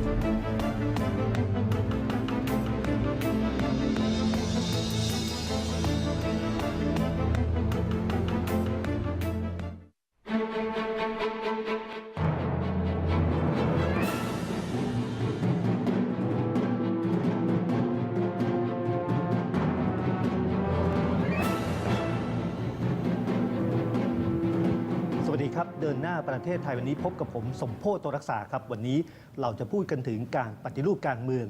Thank you. ครับ เดินหน้าประเทศไทยวันนี้พบกับผมสมโพธตัวรักษาครับ วันนี้เราจะพูดกันถึงการปฏิรูปการเมือง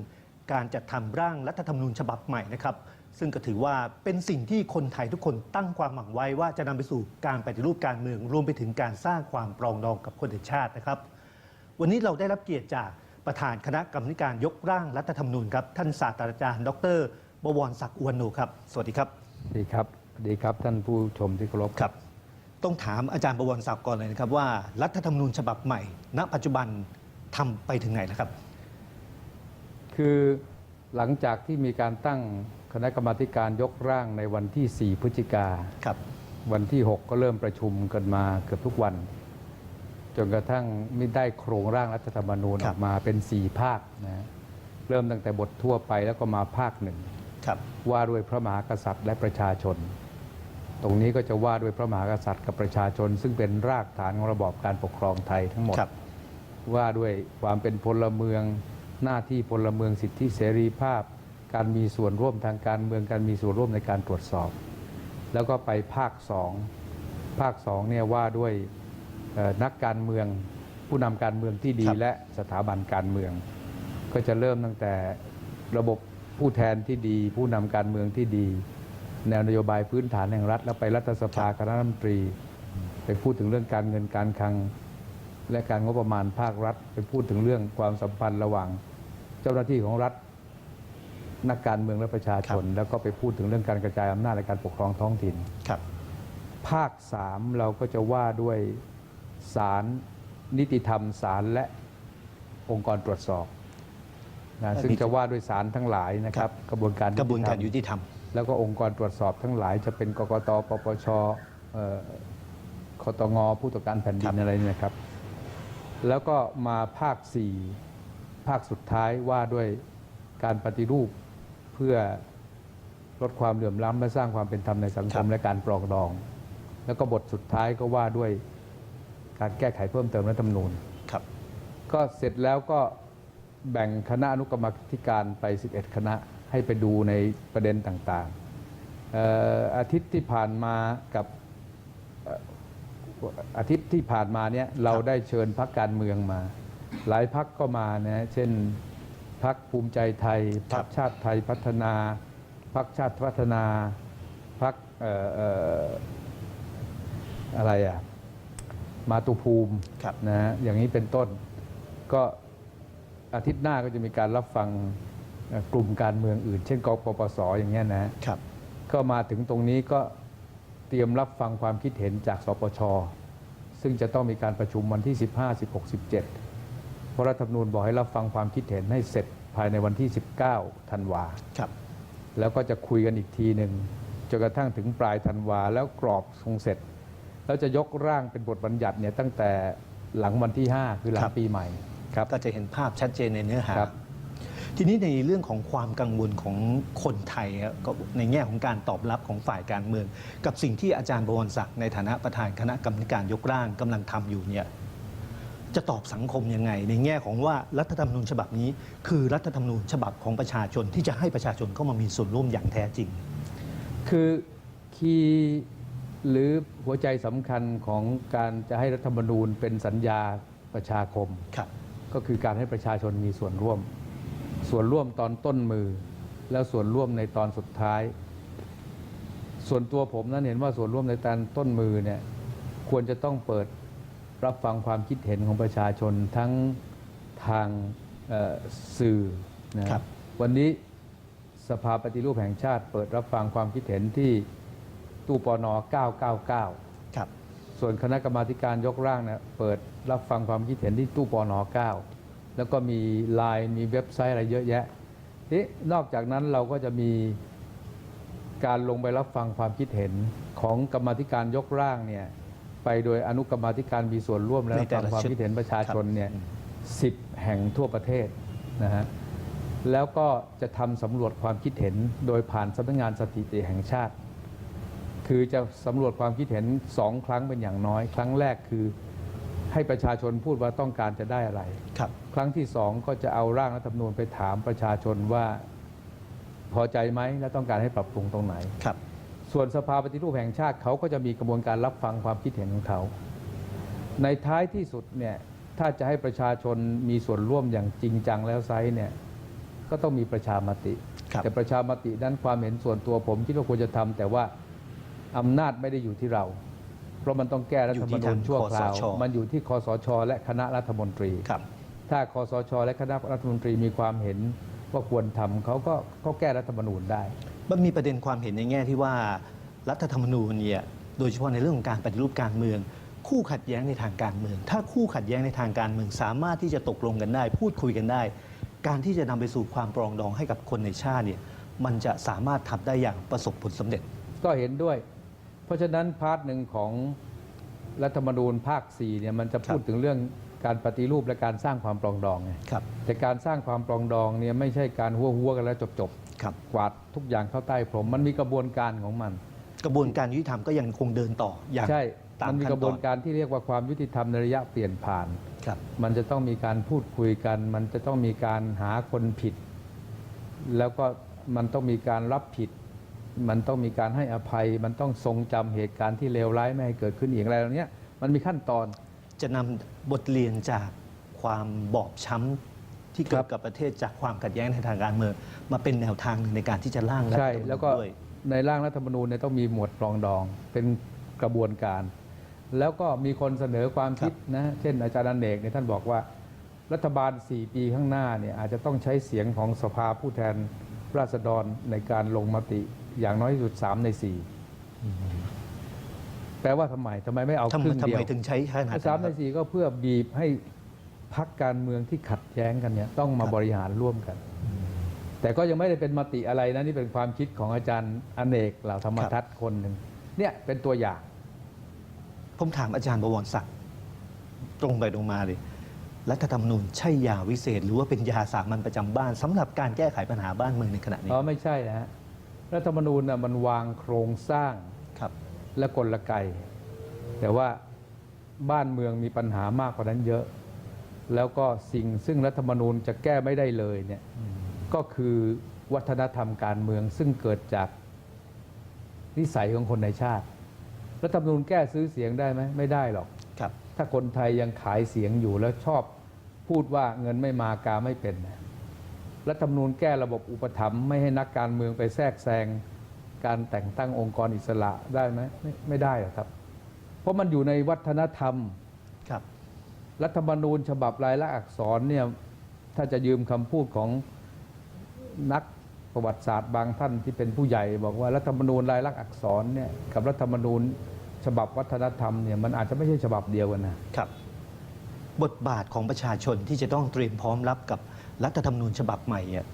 การจัดทำร่างรัฐธรรมนูญฉบับใหม่นะครับ ซึ่งก็ถือว่าเป็นสิ่งที่คนไทยทุกคนตั้งความหวังไว้ว่าจะนำไปสู่การปฏิรูปการเมือง รวมไปถึงการสร้างความปรองดองกับคนในชาตินะครับ วันนี้เราได้รับเกียรติจากประธานคณะกรรมการยกร่างรัฐธรรมนูญครับท่านศาสตราจารย์ ดรบวรศักดิ์อวนโนครับ สวัสดีครับสวัสดีครับสวัสดีครับท่านผู้ชมที่เคารพครับ ต้องถามอาจารย์ประวรศักดิ์ก่อนเลยนะครับว่ารัฐธรรมนูญฉบับใหม่ ณ ปัจจุบันทำไปถึงไหนแล้วครับ คือหลังจากที่มีการตั้งคณะกรรมาธิการยกร่างในวันที่ 4 พฤศจิกาครับ วันที่ 6 ก็เริ่มประชุมกันมาเกือบทุกวัน จนกระทั่งไม่ได้โครงร่างรัฐธรรมนูญคอรัอบกมาเป็น 4 ภาคนะเริ่มตั้งแต่บททั่วไปแล้วก็มาภาคหนึ่งครับว่าด้วยพระมหากษัตริย์และประชาชน ตรงนี้ก็จะว่าด้วยพระมหากษัตริย์กับประชาชน ซึ่งเป็นรากฐานของระบอบการปกครองไทยทั้งหมดครับว่าด้วยความเป็นพลเมือง หน้าที่พลเมืองสิทธิเสรีภาพ การมีส่วนร่วมทางการเมืองการมีส่วนร่วมในการตรวจสอบ แล้วก็ไปภาคสองภาคสองเนี่ยว่าด้วยเอ่อนักการเมืองผู้นำการเมืองที่ดีครับและสถาบันการเมือง ก็จะเริ่มตั้งแต่ระบบผู้แทนที่ดี ผู้นำการเมืองที่ดี แนวนโยบายพื้นฐานแห่งรัฐ แล้วไปรัฐสภาคณะรัฐมนตรี ไปพูดถึงเรื่องการเงินการคลัง และการงบประมาณภาครัฐ ไปพูดถึงเรื่องความสัมพันธ์ระหว่าง เจ้าหน้าที่ของรัฐนักการเมืองและประชาชน แล้วก็ไปพูดถึงเรื่องการกระจายอำนาจในการปกครองท้องถิ่นครับภาคสามเราก็จะว่าด้วยศาลนิติธรรมศาลและองค์กรตรวจสอบนะซึ่งจะว่าด้วยศาลทั้งหลายนะครับ กระบวนการกระบวนการยุยุติธรรมติธรรม แล้วก็องค์กรตรวจสอบทั้งหลายจะเป็นกกตปปชเอ่อคตงผู้ตรวจการแผ่นดิครันบอะไรเนี่ยนะครับ แล้วก็มาภาคสี่ภาคสุดท้ายว่าด้วยการปฏิรูปเพื่อลดความเหลื่อมล้ำและสร้างความเป็นธรรมในสังคมและการปรองดอง แล้วก็บทสุดท้ายก็ว่าด้วยการแก้ไขเพิ่มเติมรัฐธรรมนูญครับ ก็เสร็จแล้วก็แบ่งคณะอนุกรรมาธิการไป 11 คณะ ให้ไปดูในประเด็นต่างๆเอ่ออาทิตย์ที่ผ่านมากับเอ่ออาทิตย์ที่ผ่านมาเนี่ยเราได้เชิญพักการเมืองมา หลายพักก็มานะเช่นพักภูมิใจไทยครัพับกชาติไทยพัฒนาพักชาติพัฒนาพักอะไรอะมาตุภูมิครับนะฮะอย่างนี้เป็นต้น ก็อาทิตย์หน้าก็จะมีการรับฟังเอ่อ กลุ่มการเมืองอื่น เช่นกปปสอย่างเงี้ยนะฮะครับก็มาถึงตรงนี้ก็เตรียมรับฟังความคิดเห็นจากสปช ซึ่งจะต้องมีการประชุมวันที่ 15 16 17 เพราะรัฐธรรมนูญบอกให้รับฟังความคิดเห็นให้เสร็จภายในวันที่ 19ธันวาครับแล้วก็จะคุยกันอีกทีหนึ่งจนกระทั่งถึงปลายธันวาแล้วกรอบคงเสร็จ แล้วจะยกร่างเป็นบทบัญญัติเนี่ยตั้งแต่หลังวันที่ 5 คือหลัคงรับปีใหม่ครับก็จะเห็นภาพชัดเจนในเนื้อหาครับ ทีนี้ในเรื่องของความกังวลของคนไทยครับก็ในแง่ของการตอบรับของฝ่ายการเมือง กับสิ่งที่อาจารย์บวรศักดิ์ในฐานะประธานคณะกรรมการยกร่างกำลังทำอยู่เนี่ยจะตอบสังคมยังไง ในแง่ของว่ารัฐธรรมนูญฉบับนี้ คือรัฐธรรมนูญฉบับของประชาชนที่จะให้ประชาชนเข้ามามีส่วนร่วมอย่างแท้จริง คือคีย์หรือหัวใจสำคัญของการจะให้รัฐธรรมนูญเป็นสัญญาประชาคมครับก็คือการให้ประชาชนมีส่วนร่วม ส่วนร่วมตอนต้นมือ แล้วส่วนร่วมในตอนสุดท้าย ส่วนตัวผมนั้นเห็นว่าส่วนร่วมในตอนต้นมือเนี่ยควรจะต้องเปิดรับฟังความคิดเห็นของประชาชนทั้งทางเอ่อสื่อนะครับวันนี้สภาปฏิรูปแห่งชาติ เปิดรับฟังความคิดเห็นที่ตู้ปน999 ครับ ส่วนคณะกรรมาธิการยกร่างเนี่ยเปิดรับฟังความคิดเห็นที่ตู้ปน9 แล้วก็มีไลน์มีเว็บไซต์อะไรเยอะแยะนี่นอกจากนั้นเราก็จะมีการลงไปรับฟังความคิดเห็นของกรรมาธิการยกร่างเนี่ยไปโดยอนุกรรมาธิการมีส่วนร่วมและในรับแต่ฟังละความชุดคิดเห็นประชาชนเนี่ยครับ10แห่งทั่วประเทศนะฮะแล้วก็จะทำสำรวจความคิดเห็นโดยผ่านสำนักงานสถิติแห่งชาติ คือจะสำรวจความคิดเห็นสองครั้งเป็นอย่างน้อย ครั้งแรกคือ ให้ประชาชนพูดว่าต้องการจะได้อะไร ครับ ครั้งที่สองก็จะเอาร่างรัฐธรรมนูญไปถามประชาชนว่าพอใจไหมและต้องการให้ปรับปรุงตรงไหน ครับ ส่วนสภาปฏิรูปแห่งชาติเขาก็จะมีกระบวนการรับฟังความคิดเห็นของเขา ในท้ายที่สุดเนี่ยถ้าจะให้ประชาชนมีส่วนร่วมอย่างจริงจังแล้วไซส์เนี่ยก็ต้องมีประชามติ ครับ แต่ประชามตินั้นความเห็นส่วนตัวผมคิดว่าควรจะทำแต่ว่าอำนาจไม่ได้อยู่ที่เราเพ ราะมันต้องแก้รัฐธรรมนูญชั่วคราว มันอยู่ที่คอสช และคณะรัฐมนตรีครับ ถ้าคอสช และคณะรัฐมนตรีมีความเห็นว่าควรทำเขาก็ก็แก้รัฐธรรมนูญได้ มันมีประเด็นความเห็นในแง่ที่ว่ารัฐธรรมนูญเนี่ยโดยเฉพาะในเรื่องของการปฏิรูปการเมือง คู่ขัดแย้งในทางการเมือง ถ้าคู่ขัดแย้งในทางการเมืองสามารถที่จะตกลงกันได้ พูดคุยกันได้ การที่จะนำไปสู่ความปรองดองให้กับคนในชาติเนี่ยมันจะสามารถทำได้อย่างประสบผลสำเร็จ ก็เห็นด้วย เพราะฉะนั้นพาร์ทหนึ่งของรัฐธรรมนูญภาค4เนี่ยมันจะพูดครับถึงเรื่องการปฏิรูปและการสร้างความปรองดองไงครับ แต่การสร้างความปรองดองเนี่ยไม่ใช่การหัวหัวๆกันแล้วจบจบครับๆกวาดทุกอย่างเข้าใต้พรมมันมีกระบวนการของมัน กระบวนการยุติธรรมก็ยังคงเดินต่ออย่างใช่ตามมันมีขั้นกระบตวอนนการที่เรียกว่าความยุติธรรมในระยะเปลี่ยนผ่านครับมันจะต้องมีการพูดคุยกัน มันจะต้องมีการหาคนผิด แล้วก็มันต้องมีการรับผิด มันต้องมีการให้อภัย มันต้องทรงจำเหตุการณ์ที่เลวร้ายไม่ให้เกิดขึ้นอีกอะไรเหล่านี้มันมีขั้นตอนจะนำบทเรียนจากความบอบช้ำที่เกิครัดบกับประเทศจากความขัดแย้งในทางการเมืองมาเป็นแนวทางหนึ่งในการที่จะร่างรัฐธรใช่รมนูญแล้วก็ด้วยในร่างรัฐธรรมนูญเนี่ยต้องมีหมวดปรองดองเป็นกระบวนการ แล้วก็มีคนเสนอความคิดนะเช่นอาจารย์อเนกเนี่ยท่านบอกว่า รัฐบาล 4 ปีข้างหน้าเนี่ยอาจจะต้องใช้เสียงของสภาผู้แทนราษฎรในการลงมติ อย่างน้อยที่สุด3ใน4แปลว่าทำไมทำไมไม่เอาทำคไมรึ่งทำเดียไมวถึงใช้ขนาดนั้นสามในครับสี่ก็เพื่อบีบให้พักการเมืองที่ขัดแย้งกันเนี่ยต้องมาครับบริหารร่วมกัน แต่ก็ยังไม่ได้เป็นมติอะไรนะนี่เป็นความคิดของอาจารย์อเนกเหล่าธรรมทัศน์คนหนึ่งเนี่ยเป็นตัวอย่าง ผมถามอาจารย์บวรศักดิ์ตรงไปตรงมาเลยรัฐธรรมนูญใช่ยาวิเศษ หรือว่าเป็นยาสามัญประจำบ้านสำหรับการแก้ไขปัญหาบ้านเมืองในขณะนี้อ๋อไม่ใช่นะฮะ รัฐธรรมนูญน่ะมันวางโครงสร้างครับ และกลไก แต่ว่าบ้านเมืองมีปัญหามากกว่านั้นเยอะ แล้วก็สิ่งซึ่งรัฐธรรมนูญจะแก้ไม่ได้เลยเนี่ยก็คือวัฒนธรรมการเมืองซึ่งเกิดจากนิสัยของคนในชาติ รัฐธรรมนูญแก้ซื้อเสียงได้ไหมไม่ได้หรอกครับ ถ้าคนไทยยังขายเสียงอยู่แล้วชอบพูดว่าเงินไม่มากาไม่เป็นนะ รัฐธรรมนูญแก้ระบบอุปถัมภ์ไม่ให้นักการเมืองไปแทรกแซงการแต่งตั้งองค์กรอิสระได้ไหมไม่ไม่ได้หรอกครับ เพราะมันอยู่ในวัฒนธรรมครับ รัฐธรรมนูญฉบับลายลักษณ์อักษรเนี่ยถ้าจะยืมคำพูดของนักประวัติศาสตร์บางท่านที่เป็นผู้ใหญ่ บอกว่ารัฐธรรมนูญลายลักษณ์อักษรเนี่ยกับรัฐธรรมนูญฉบับวัฒนธรรมเนี่ยมันอาจจะไม่ใช่ฉบับเดียวกันนะครับ บทบาทของประชาชนที่จะต้องเตรียมพร้อมรับกับ รัฐธรรมนูญฉบับใหม่อะ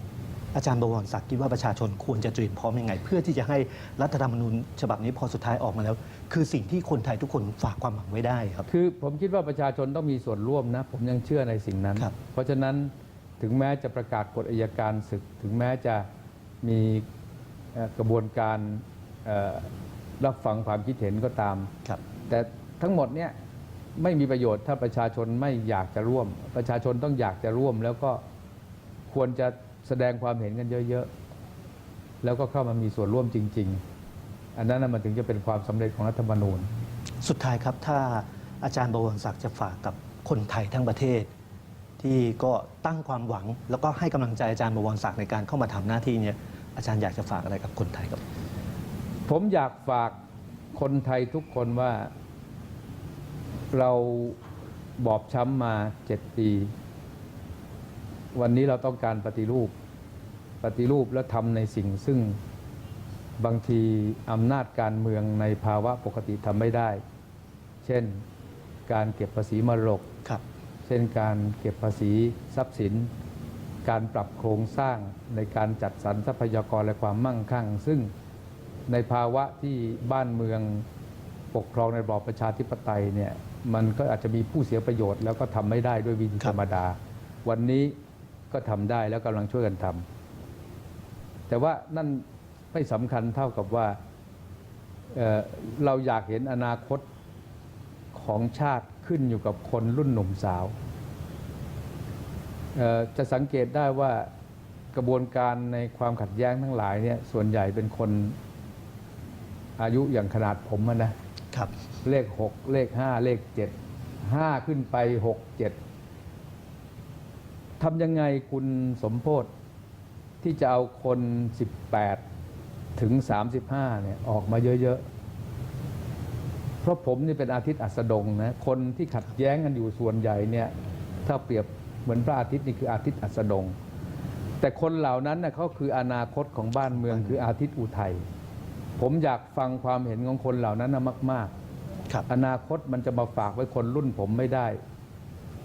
อาจารย์บวรศักดิ์คิดว่าประชาชนควรจะเตรียมพร้อมยังไง เพื่อที่จะให้รัฐธรรมนูญฉบับนี้พอสุดท้ายออกมาแล้ว คือสิ่งที่คนไทยทุกคนฝากความหวังไว้ได้ครับ คือผมคิดว่าประชาชนต้องมีส่วนร่วมนะ ผมยังเชื่อในสิ่งนั้นครับเพราะฉะนั้นถึงแม้จะประกาศกฎอัยการศึก ถึงแม้จะมีเอ่อกระบวนการเอ่อรับฟังความคิดเห็นก็ตามครับแต่ทั้งหมดเนี่ยไม่มีประโยชน์ถ้าประชาชนไม่อยากจะร่วม ประชาชนต้องอยากจะร่วมแล้วก็ ควรจะแสดงความเห็นกันเยอะๆ แล้วก็เข้ามามีส่วนร่วมจริง ๆ อันนั้นนะมันถึงจะเป็นความสำเร็จของรัฐธรรมนูญ สุดท้ายครับถ้าอาจารย์บวรศักดิ์จะฝากกับคนไทยทั้งประเทศ ที่ก็ตั้งความหวัง แล้วก็ให้กำลังใจอาจารย์บวรศักดิ์ในการเข้ามาทำหน้าที่เนี่ยอาจารย์อยากจะฝากอะไรกับคนไทยครับ ผมอยากฝากคนไทยทุกคนว่าเราบอบช้ำมาเจ็ดปี วันนี้เราต้องการปฏิรูป ปฏิรูปและทำในสิ่งซึ่งบางทีอำนาจการเมืองในภาวะปกติทำไม่ได้ เช่นการเก็บภาษีมรดกครับเช่นการเก็บภาษีทรัพย์สิน การปรับโครงสร้างในการจัดสรรทรัพยากรและความมั่งคั่ง ซึ่งในภาวะที่บ้านเมืองปกครองในระบอบประชาธิปไตยเนี่ยมันก็อาจจะมีผู้เสียประโยชน์แล้วก็ทำไม่ได้ด้วยวิธีครัธบรรมดา วันนี้ ก็ทำได้แล้วกำลังช่วยกันทำแต่ว่านั่นไม่สำคัญเท่ากับว่าเอ่อเราอยากเห็นอนาคตของชาติขึ้นอยู่กับคนรุ่นหนุ่มสาวเอ่อจะสังเกตได้ว่ากระบวนการในความขัดแย้งทั้งหลายเนี่ยส่วนใหญ่เป็นคนอายุอย่างขนาดผมอะนะครับเลขหกเลขห้าเลขเจ็ดห้าขึ้นไปหกเจ็ด ทำยังไงคุณสมโพธที่จะเอาคนสิบแปดถึงสามสิบห้าเนี่ยออกมาเยอะ ๆ เพราะผมนี่เป็นอาทิตย์อัสดงนะ คนที่ขัดแย้งกันอยู่ส่วนใหญ่เนี่ย ถ้าเปรียบเหมือนพระอาทิตย์นี่คืออาทิตย์อัสดง แต่คนเหล่านั้นเน่ะเขาคืออนาคตของบ้านเมืองคืออาทิตย์อุทัย ผมอยากฟังความเห็นของคนเหล่านั้นนะมากๆครับอนาคตมันจะมาฝากไว้คนรุ่นผมไม่ได้เพ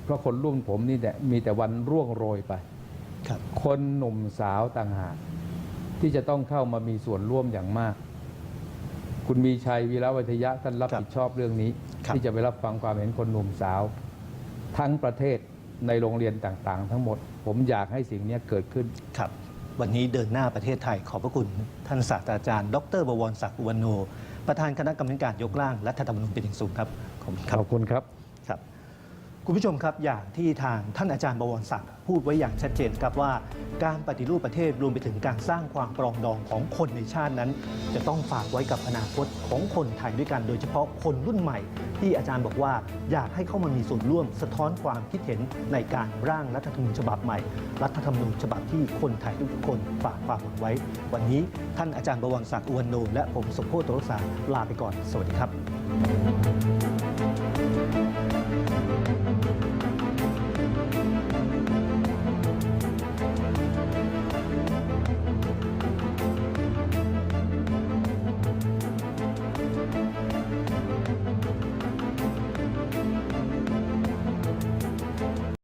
ราะคนรุ่นผมนี่แหละมีแต่วันร่วงโรยไปครับคนหนุ่มสาวต่างหากที่จะต้องเข้ามามีส่วนร่วมอย่างมาก คุณมีชัยวีระวัฒยะท่านรับครับผิดชอบเรื่องนี้ครับที่จะไปรับฟังความเห็นคนหนุ่มสาว ทั้งประเทศในโรงเรียนต่างๆ ทั้งหมด ผมอยากให้สิ่งนี้เกิดขึ้นครับวันนี้เดินหน้าประเทศไทยขอบพระคุณ ท่านศาสตราจารย์ ดรบวรศักดิ์อุวันโน ประธานคณะกรรมการยกร่างรัฐธรรมนูญเป็นอย่างสูงครับ ขอบคุณครับขอบ คุณผู้ชมครับอย่างที่ทางท่านอาจารย์บวรศักดิ์พูดไว้อย่างชัดเจนครับว่า การปฏิรูปประเทศรวมไปถึงการสร้างความปรองดองของคนในชาตินั้น จะต้องฝากไว้กับอนาคตของคนไทยด้วยกัน โดยเฉพาะคนรุ่นใหม่ ที่อาจารย์บอกว่าอยากให้เข้ามามีส่วนร่วมสะท้อนความคิดเห็นในการร่างรัฐธรรมนูญฉบับใหม่ รัฐธรรมนูญฉบับที่คนไทยทุกคนฝากความหวังไว้ วันนี้ท่านอาจารย์บวรศักดิ์อุวันโนและผมสมโพธิโตรสารลาไปก่อน สวัสดีครับ